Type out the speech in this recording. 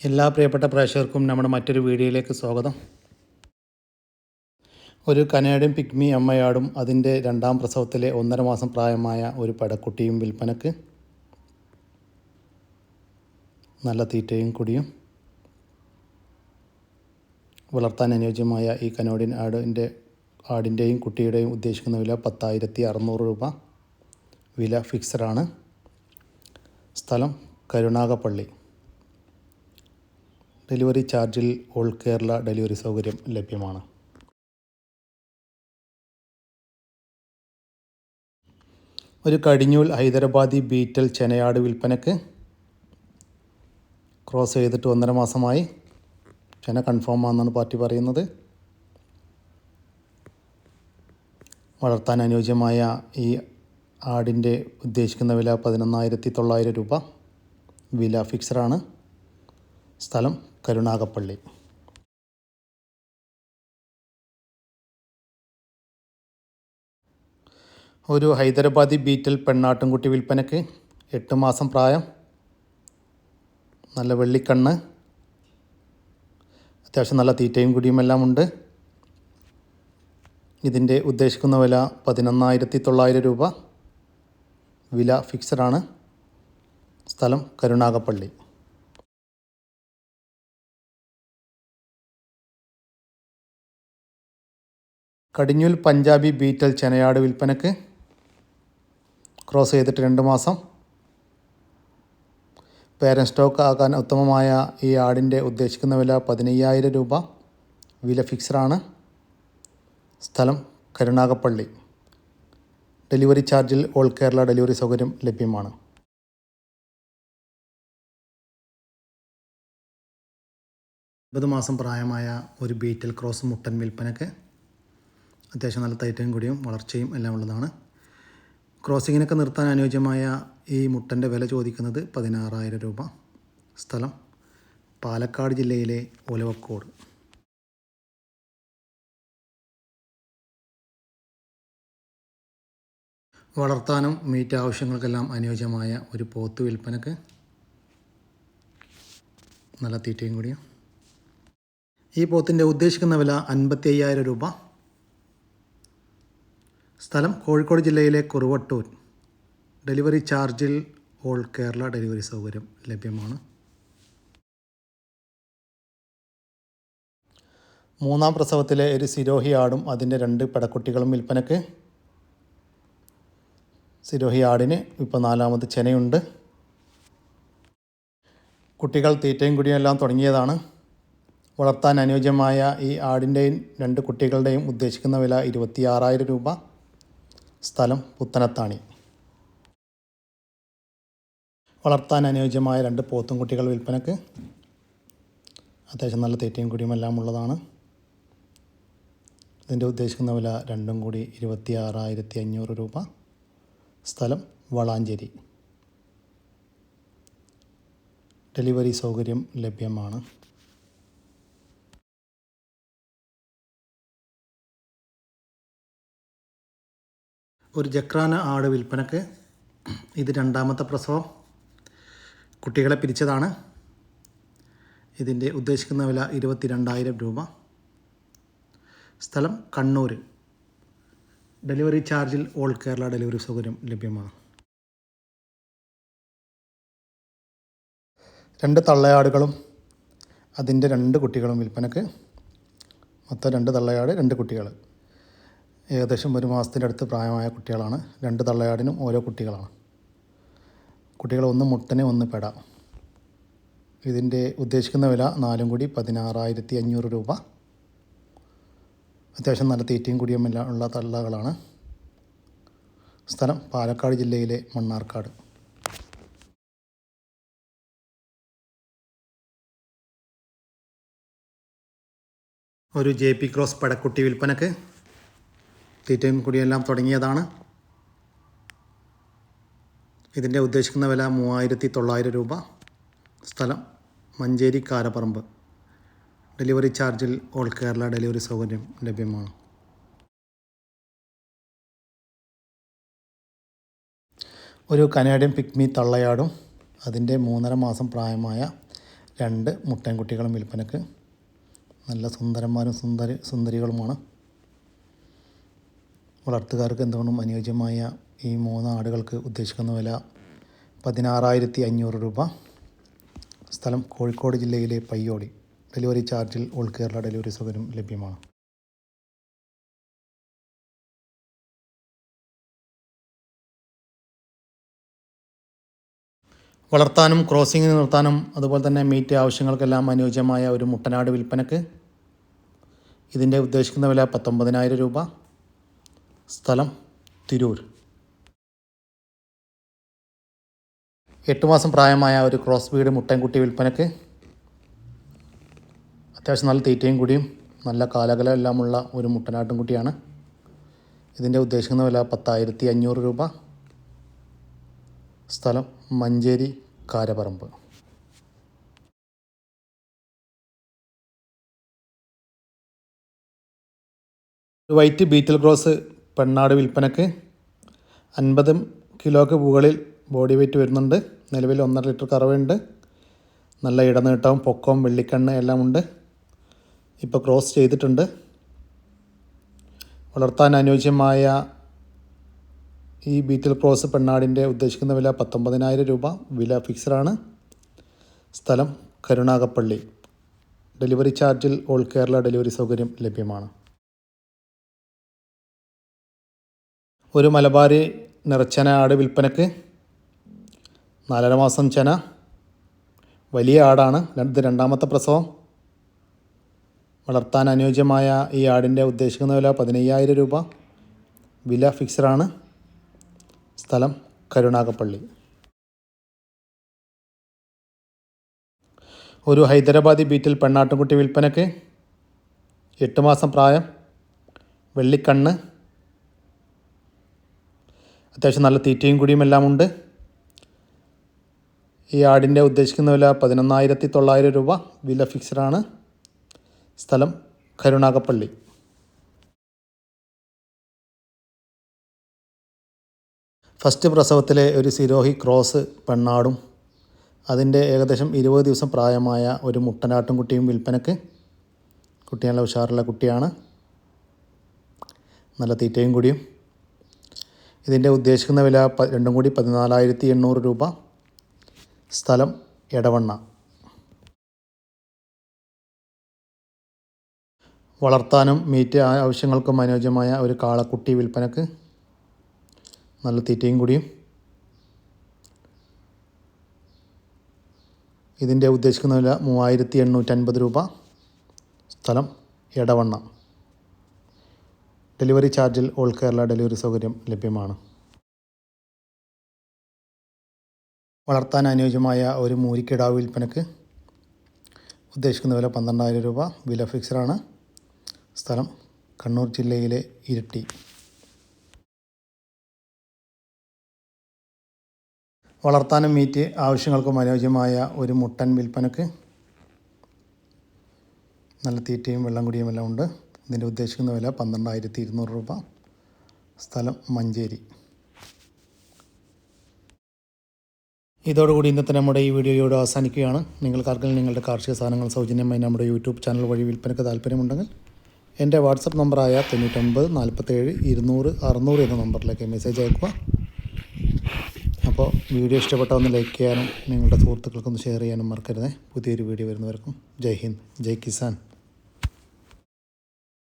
എല്ലാ പ്രിയപ്പെട്ട പ്രേക്ഷകർക്കും നമ്മുടെ മറ്റൊരു വീഡിയോയിലേക്ക് സ്വാഗതം. ഒരു കനേഡിയൻ പിഗ്മി അമ്മയാടും അതിന്റെ രണ്ടാം പ്രസവത്തിലെ ഒന്നര മാസം പ്രായമായ ഒരു പടക്കുട്ടിയും വിൽപ്പനക്ക് നല്ല തീറ്റയും കുടിയും വളർത്താൻ അനുയോജ്യമായ ഈ കനോഡിയൻ ആടിന്റെ ആടിന്റെയും കുട്ടിയുടെയും ഉദ്ദേശിക്കുന്ന വില പത്തായിരത്തി അറുന്നൂറ് രൂപ. വില ഫിക്സഡാണ് സ്ഥലം കരുണാകപ്പള്ളി ഡെലിവറി ചാർജിൽ ഓൾ കേരള ഡെലിവറി സൗകര്യം ലഭ്യമാണ്. ഒരു കടിഞ്ഞൂൽ ഹൈദരാബാദി ബീറ്റൽ ചെനയാട് വിൽപ്പനക്ക് ക്രോസ് ചെയ്തിട്ട് ഒന്നര മാസമായി. ചെന കൺഫേം ആണെന്നാണ് പാർട്ടി പറയുന്നത്. വളർത്താൻ അനുയോജ്യമായ ഈ ആടിന്റെ ഉദ്ദേശിക്കുന്ന വില പതിനൊന്നായിരത്തി തൊള്ളായിരം രൂപ. വില ഫിക്സഡാണ് സ്ഥലം കരുണാകപ്പള്ളി. ഒരു ഹൈദരാബാദി ബീറ്റൽ പെണ്ണാട്ടുംകുട്ടി വിൽപ്പനയ്ക്ക് എട്ട് മാസം പ്രായം. നല്ല വെള്ളിക്കണ്ണ്. അത്യാവശ്യം നല്ല തീറ്റയും കുടിയുമെല്ലാം ഉണ്ട്. ഇതിന്റെ ഉദ്ദേശിക്കുന്ന വില പതിനൊന്നായിരത്തി തൊള്ളായിരം രൂപ. വില ഫിക്സഡാണ് സ്ഥലം കരുണാകപ്പള്ളി. കടിഞ്ഞൂൽ പഞ്ചാബി ബീറ്റൽ ചെനയാട് വിൽപ്പനക്ക് ക്രോസ് ചെയ്തിട്ട് രണ്ട് മാസം. പേരൻ സ്റ്റോക്ക് ആകാൻ ഉത്തമമായ ഈ ആടിന്റെ ഉദ്ദേശിക്കുന്ന വില പതിനയ്യായിരം രൂപ. വില ഫിക്സഡാണ് സ്ഥലം കരുണാകപ്പള്ളി ഡെലിവറി ചാർജിൽ ഓൾ കേരള ഡെലിവറി സൗകര്യം ലഭ്യമാണ്. ഒമ്പത് മാസം പ്രായമായ ഒരു ബീറ്റൽ ക്രോസ് മുട്ടൻ വിൽപ്പനക്ക് അത്യാവശ്യം നല്ല തൈറ്റയും കൂടിയും വളർച്ചയും എല്ലാം ഉള്ളതാണ്. ക്രോസിങ്ങിനൊക്കെ നിർത്താൻ അനുയോജ്യമായ ഈ മുട്ടന്റെ വില ചോദിക്കുന്നത് പതിനാറായിരം രൂപ. സ്ഥലം പാലക്കാട് ജില്ലയിലെ ഒലവക്കോട്. വളർത്താനും മീറ്റ് ആവശ്യങ്ങൾക്കെല്ലാം അനുയോജ്യമായ ഒരു പോത്ത് വിൽപ്പനക്ക് നല്ല തീറ്റയും കൂടിയും. ഈ പോത്തിന്റെ ഉദ്ദേശിക്കുന്ന വില അൻപത്തി അയ്യായിരം രൂപ. സ്ഥലം കോഴിക്കോട് ജില്ലയിലെ കുറുവട്ടൂർ. ഡെലിവറി ചാർജിൽ ഓൾ കേരള ഡെലിവറി സൗകര്യം ലഭ്യമാണ്. മൂന്നാം പ്രസവത്തിലെ ഒരു സിരോഹി ആടും അതിന്റെ രണ്ട് പെടക്കുട്ടികളും വിൽപ്പനക്ക് സിരോഹി ആടിന് ഇപ്പോൾ നാലാമത് ചെനയുണ്ട്. കുട്ടികൾ തീറ്റയും കുടിയും എല്ലാം തുടങ്ങിയതാണ്. വളർത്താൻ അനുയോജ്യമായ ഈ ആടിന്റെയും രണ്ട് കുട്ടികളുടെയും ഉദ്ദേശിക്കുന്ന വില ഇരുപത്തി ആറായിരം രൂപ. സ്ഥലം പുത്തനത്താണി. വളർത്താൻ അനുയോജ്യമായ രണ്ട് പോത്തും കുട്ടികൾ വിൽപ്പനക്ക്. അത്യാവശ്യം നല്ല തെറ്റിയും കുടിയും എല്ലാം ഉള്ളതാണ്. ഇതിന്റെ ഉദ്ദേശിക്കുന്ന വില രണ്ടും കൂടി ഇരുപത്തി ആറായിരത്തി അഞ്ഞൂറ് രൂപ. സ്ഥലം വളാഞ്ചേരി. ഡെലിവറി സൗകര്യം ലഭ്യമാണ്. ഒരു ജക്രാന ആട് വിൽപ്പനക്ക് ഇത് രണ്ടാമത്തെ പ്രസവം. കുട്ടികളെ പിരിച്ചതാണ്. ഇതിന്റെ ഉദ്ദേശിക്കുന്ന വില ഇരുപത്തി രണ്ടായിരം രൂപ. സ്ഥലം കണ്ണൂർ ഡെലിവറി ചാർജിൽ ഓൾ കേരള ഡെലിവറി സൗകര്യം ലഭ്യമാണ്. രണ്ട് തള്ളയാടുകളും അതിന്റെ രണ്ട് കുട്ടികളും വിൽപ്പനക്ക്. മൊത്തം രണ്ട് തള്ളയാട് രണ്ട് കുട്ടികൾ ഏകദേശം ഒരു മാസത്തിന്റെ അടുത്ത് പ്രായമായ കുട്ടികളാണ്. രണ്ട് തള്ളയാടിനും ഓരോ കുട്ടികളാണ്. കുട്ടികൾ ഒന്ന് മുട്ടനെ ഒന്ന് പെട. ഇതിന്റെ ഉദ്ദേശിക്കുന്ന വില നാലും കൂടി പതിനാറായിരത്തി അഞ്ഞൂറ് രൂപ. അത്യാവശ്യം നല്ല തീറ്റയും കുടിയും എല്ലാം ഉള്ള തള്ളകളാണ്. സ്ഥലം പാലക്കാട് ജില്ലയിലെ മണ്ണാർക്കാട്. ഒരു ജെ പി ക്രോസ് പടക്കുട്ടി വിൽപ്പനക്ക് തീറ്റയും കുടിയെല്ലാം തുടങ്ങിയതാണ്. ഇതിന്റെ ഉദ്ദേശിക്കുന്ന വില മൂവായിരത്തി തൊള്ളായിരം രൂപ. സ്ഥലം മഞ്ചേരി കാരപ്പറമ്പ് ഡെലിവറി ചാർജിൽ ഓൾ കേരള ഡെലിവറി സൗകര്യം ലഭ്യമാണ്. ഒരു കനേഡിയൻ പിക്മി തള്ളയാടും അതിന്റെ മൂന്നര മാസം പ്രായമായ രണ്ട് മുട്ടൻകുട്ടികളും വിൽപ്പനക്ക്. നല്ല സുന്ദരന്മാരും സുന്ദരി സുന്ദരികളുമാണ്. വളർത്തുകാർക്ക് എന്തുകൊണ്ടും അനുയോജ്യമായ ഈ മൂന്ന് ആടുകൾക്ക് ഉദ്ദേശിക്കുന്ന വില പതിനാറായിരത്തി അഞ്ഞൂറ് രൂപ. സ്ഥലം കോഴിക്കോട് ജില്ലയിലെ പയ്യോടി. ഡെലിവറി ചാർജിൽ ഓൾ കേരള ഡെലിവറി സൗകര്യം ലഭ്യമാണ്. വളർത്താനും ക്രോസിംഗ് നിർത്താനും അതുപോലെ തന്നെ മീറ്റ് ആവശ്യങ്ങൾക്കെല്ലാം അനുയോജ്യമായ ഒരു മുട്ടനാട് വിൽപ്പനക്ക് ഇതിന്റെ ഉദ്ദേശിക്കുന്ന വില പത്തൊമ്പതിനായിരം രൂപ. സ്ഥലം തിരൂർ. എട്ട് മാസം പ്രായമായ ഒരു ക്രോസ് ബീഡ് മുട്ടൻകുട്ടി വിൽപ്പനക്ക് അത്യാവശ്യം നല്ല തീറ്റയും കൂടിയും നല്ല കാലകലം എല്ലാമുള്ള ഒരു മുട്ടനാട്ടും കുട്ടിയാണ് ഇതിന്റെ ഉദ്ദേശിക്കുന്ന വില പത്തായിരത്തി അഞ്ഞൂറ് രൂപ. സ്ഥലം മഞ്ചേരി കാരപറമ്പ്. വൈറ്റ് ബീറ്റിൽ ക്രോസ് പെണ്ണാട് വിൽപ്പനക്ക് അൻപത് കിലോക്ക് മുകളിൽ ബോഡി വെയിറ്റ് വരുന്നുണ്ട്. നിലവിൽ ഒന്നര ലിറ്റർ കറവുണ്ട്. നല്ല ഇടനീട്ടവും പൊക്കവും വെള്ളിക്കണ്ണ് എല്ലാം ഉണ്ട് ഇപ്പോൾ ക്രോസ് ചെയ്തിട്ടുണ്ട്. വളർത്താൻ അനുയോജ്യമായ ഈ ബീറ്റിൽ ക്രോസ് പെണ്ണാടിന്റെ ഉദ്ദേശിക്കുന്ന വില പത്തൊമ്പതിനായിരം രൂപ. വില ഫിക്സഡാണ് സ്ഥലം കരുണാകപ്പള്ളി. ഡെലിവറി ചാർജിൽ ഓൾ കേരള ഡെലിവറി സൗകര്യം ലഭ്യമാണ്. ഒരു മലബാരി നിറച്ചന ആട് വിൽപ്പനക്ക്. നാലര മാസം ചന. വലിയ ആടാണ്. ഇത് രണ്ടാമത്തെ പ്രസവം. വളർത്താൻ അനുയോജ്യമായ ഈ ആടിന്റെ ഉദ്ദേശിക്കുന്ന വില പതിനയ്യായിരം രൂപ. വില ഫിക്സഡാണ്. സ്ഥലം കരുണാകപ്പള്ളി ഒരു ഹൈദരാബാദി ബീറ്റിൽ പെണ്ണാട്ടുംകുട്ടി വിൽപ്പനക്ക്. എട്ട് മാസം പ്രായം. വെള്ളിക്കണ്ണ്. അത്യാവശ്യം നല്ല തീറ്റയും കുടിയും എല്ലാം ഉണ്ട്. ഈ ആടിന്റെ ഉദ്ദേശിക്കുന്ന വില പതിനൊന്നായിരത്തി തൊള്ളായിരം രൂപ. വില ഫിക്സഡാണ്. സ്ഥലം കരുണാകപ്പള്ളി ഫസ്റ്റ് പ്രസവത്തിലെ ഒരു സിരോഹി ക്രോസ് പെണ്ണാടും. അതിന്റെ ഏകദേശം ഇരുപത് ദിവസം പ്രായമായ ഒരു മുട്ടനാട്ടും കുട്ടിയും വിൽപ്പനക്ക്. കുട്ടി നല്ല ഉഷാറുള്ള കുട്ടിയാണ്. നല്ല തീറ്റയും കൂടിയും. ഇതിന്റെ ഉദ്ദേശിക്കുന്ന വില പ രണ്ടും കൂടി പതിനാലായിരത്തി എണ്ണൂറ് രൂപ. സ്ഥലം എടവണ്ണ. വളർത്താനും മീറ്റ് ആവശ്യങ്ങൾക്കും അനുയോജ്യമായ ഒരു കാളക്കുട്ടി വിൽപ്പനക്ക് നല്ല തീറ്റയും കൂടിയും. ഇതിന്റെ ഉദ്ദേശിക്കുന്ന വില മൂവായിരത്തി എണ്ണൂറ്റൻപത് രൂപ. സ്ഥലം എടവണ്ണ. ഡെലിവറി ചാർജിൽ ഓൾ കേരള ഡെലിവറി സൗകര്യം ലഭ്യമാണ്. വളർത്താൻ അനുയോജ്യമായ ഒരു മൂരിക്കിടാവ് വിൽപ്പനക്ക് ഉദ്ദേശിക്കുന്ന വില പന്ത്രണ്ടായിരം രൂപ. വില ഫിക്സഡാണ്. സ്ഥലം കണ്ണൂർ ജില്ലയിലെ ഇരിട്ടി. വളർത്താനും മീറ്റ് ആവശ്യങ്ങൾക്കും അനുയോജ്യമായ ഒരു മുട്ടൻ വിൽപ്പനക്ക് നല്ല തീറ്റയും വെള്ളം കുടിയും എല്ലാം ഉണ്ട്. ഇതിന്റെ ഉദ്ദേശിക്കുന്ന വില പന്ത്രണ്ടായിരത്തി ഇരുന്നൂറ് രൂപ. സ്ഥലം മഞ്ചേരി. ഇതോടുകൂടി ഇന്നത്തെ നമ്മുടെ ഈ വീഡിയോയോട് അവസാനിക്കുകയാണ്. നിങ്ങൾക്കാർക്കെങ്കിലും നിങ്ങളുടെ കാർഷിക സാധനങ്ങൾ സൗജന്യമായി നമ്മുടെ യൂട്യൂബ് ചാനൽ വഴി വിൽപ്പനയ്ക്ക് താല്പര്യമുണ്ടെങ്കിൽ എന്റെ വാട്സപ്പ് നമ്പറായ തൊണ്ണൂറ്റൊമ്പത് നാൽപ്പത്തേഴ് ഇരുന്നൂറ് അറുന്നൂറ് എന്ന നമ്പറിലേക്ക് മെസ്സേജ് അയക്കുക. അപ്പോൾ വീഡിയോ ഇഷ്ടപ്പെട്ടാൽ ഒന്ന് ലൈക്ക് ചെയ്യാനും നിങ്ങളുടെ സുഹൃത്തുക്കൾക്കൊന്ന് ഷെയർ ചെയ്യാനും മറക്കരുത്. പുതിയൊരു വീഡിയോ വരുന്നവർക്കും ജയ് ഹിന്ദ് ജയ് കിസാൻ.